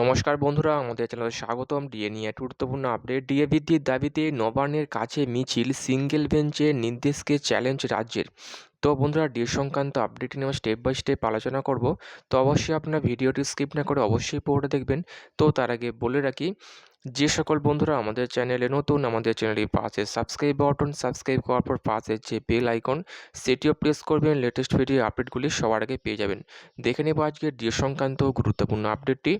নমস্কার বন্ধুরা, আমাদের চ্যানেলে স্বাগতম। ডিএ নিয়ে এক গুরুত্বপূর্ণ আপডেট ডিএ বৃদ্ধির দাবিতে নবান্নের কাছে মিছিল সিঙ্গেল বেঞ্চের নির্দেশকে চ্যালেঞ্জ রাজ্যের। তো বন্ধুরা ডিএ সংক্রান্ত আপডেট নিয়ে স্টেপ বাই স্টেপ আলোচনা করব। তো অবশ্যই আপনার ভিডিওটি স্কিপ না করে অবশ্যই পড়ে দেখবেন। তো তার আগে বলে রাখি, যে সকল বন্ধুরা আমাদের চ্যানেলে নতুন, আমাদের চ্যানেলের পাশে সাবস্ক্রাইব বাটন সাবস্ক্রাইব করার পর পাশে যে বেল আইকন সেটিও প্রেস করবেন। লেটেস্ট ভিডিও আপডেটগুলি সবার আগে পেয়ে যাবেন। দেখে নেব আজকে ডিএ সংক্রান্ত গুরুত্বপূর্ণ আপডেটটি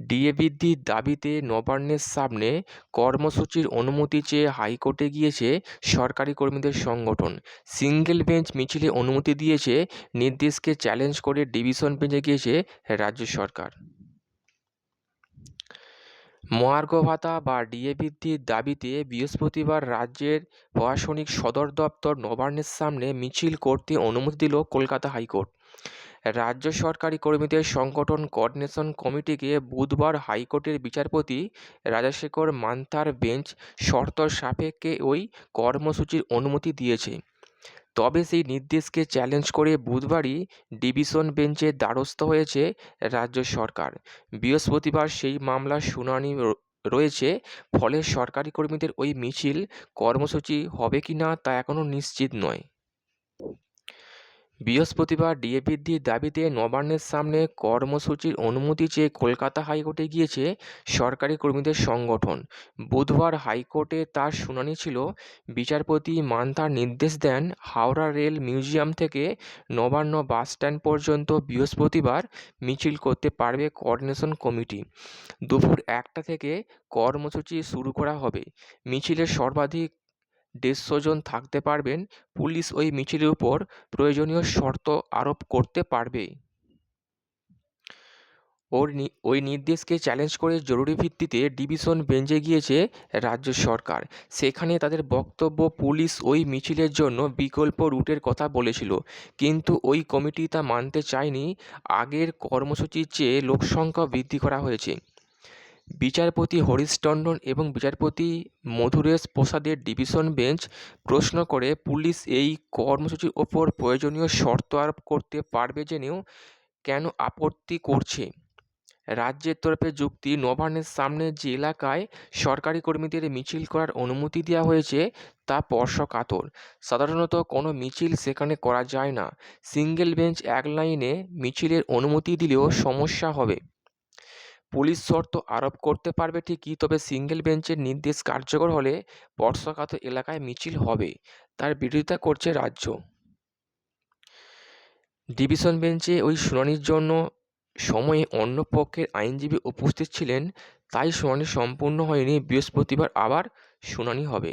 ডিএ বৃদ্ধির দাবিতে নবান্নের সামনে কর্মসূচির অনুমতি চেয়ে হাইকোর্টে গিয়েছে সরকারি কর্মীদের সংগঠন। সিঙ্গেল বেঞ্চ মিছিলে অনুমতি দিয়েছে, নির্দেশকে চ্যালেঞ্জ করে ডিভিশন বেঞ্চে গিয়েছে রাজ্য সরকার। মহার্ঘ ভাতা বা ডিএ বৃদ্ধির দাবিতে বৃহস্পতিবার রাজ্যের প্রশাসনিক সদর দপ্তর নবান্নের সামনে মিছিল করতে অনুমতি দিল কলকাতা হাইকোর্ট। রাজ্য সরকারি কর্মীদের সংগঠন কোঅর্ডিনেশন কমিটিকে বুধবার হাইকোর্টের বিচারপতি রাজাশেখর মান্থার বেঞ্চ শর্ত সাপেক্ষে ওই কর্মসূচির অনুমতি দিয়েছে। তবে সেই নির্দেশকে চ্যালেঞ্জ করে বুধবারই ডিভিশন বেঞ্চের দ্বারস্থ হয়েছে রাজ্য সরকার। বৃহস্পতিবার সেই মামলার শুনানি রয়েছে, ফলে সরকারি কর্মীদের ওই মিছিল কর্মসূচি হবে কি না তা এখনও নিশ্চিত নয়। বৃহস্পতিবার ডিএ দাবিতে নবান্নের সামনে কর্মসূচির অনুমতি চেয়ে কলকাতা হাইকোর্টে গিয়েছে সরকারি কর্মীদের সংগঠন। বুধবার হাইকোর্টে তার শুনানি ছিল। বিচারপতি মান্থার নির্দেশ দেন হাওড়া রেল মিউজিয়াম থেকে নবান্ন বাস স্ট্যান্ড পর্যন্ত বৃহস্পতিবার মিছিল করতে পারবে কোঅর্ডিনেশন কমিটি। দুপুর একটা থেকে কর্মসূচি শুরু করা হবে। মিছিলের সর্বাধিক দেড়শো জন থাকতে পারবেন, পুলিশ ওই মিছিলের উপর প্রয়োজনীয় শর্ত আরোপ করতে পারবে। ওর ওই নির্দেশকে চ্যালেঞ্জ করে জরুরি ভিত্তিতে ডিভিশন বেঞ্চে গিয়েছে রাজ্য সরকার। সেখানে তাদের বক্তব্য পুলিশ ওই মিছিলের জন্য বিকল্প রুটের কথা বলেছিল। কিন্তু ওই কমিটি তা মানতে চায়নি। আগের কর্মসূচির চেয়ে লোকসংখ্যা বৃদ্ধি করা হয়েছে। বিচারপতি হরিশ টন্ডন এবং বিচারপতি মধুরেশ প্রসাদের ডিভিশন বেঞ্চ প্রশ্ন করে, পুলিশ এই কর্মসূচির ওপর প্রয়োজনীয় শর্ত আরোপ করতে পারবে জেনেও কেন আপত্তি করছে? রাজ্যের তরফে যুক্তি, নবান্নের সামনে যে এলাকায় সরকারি কর্মীদের মিছিল করার অনুমতি দেওয়া হয়েছে, তা স্পর্শকাতর সাধারণত কোনো মিছিল সেখানে করা যায় না। সিঙ্গেল বেঞ্চ এক লাইনে মিছিলের অনুমতি দিলেও সমস্যা হবে। পুলিশ শর্ত আরোপ করতে পারবে ঠিকই, তবে সিঙ্গেল বেঞ্চের নির্দেশ কার্যকর হলে বর্ষাকাত এলাকায় মিছিল হবে, তার বিরোধিতা করছে রাজ্য। ডিভিশন বেঞ্চে ওই শুনানির জন্য সময়ে অন্য পক্ষের আইনজীবী উপস্থিত ছিলেন, তাই শুনানি সম্পূর্ণ হয়নি, বৃহস্পতিবার আবার শুনানি হবে।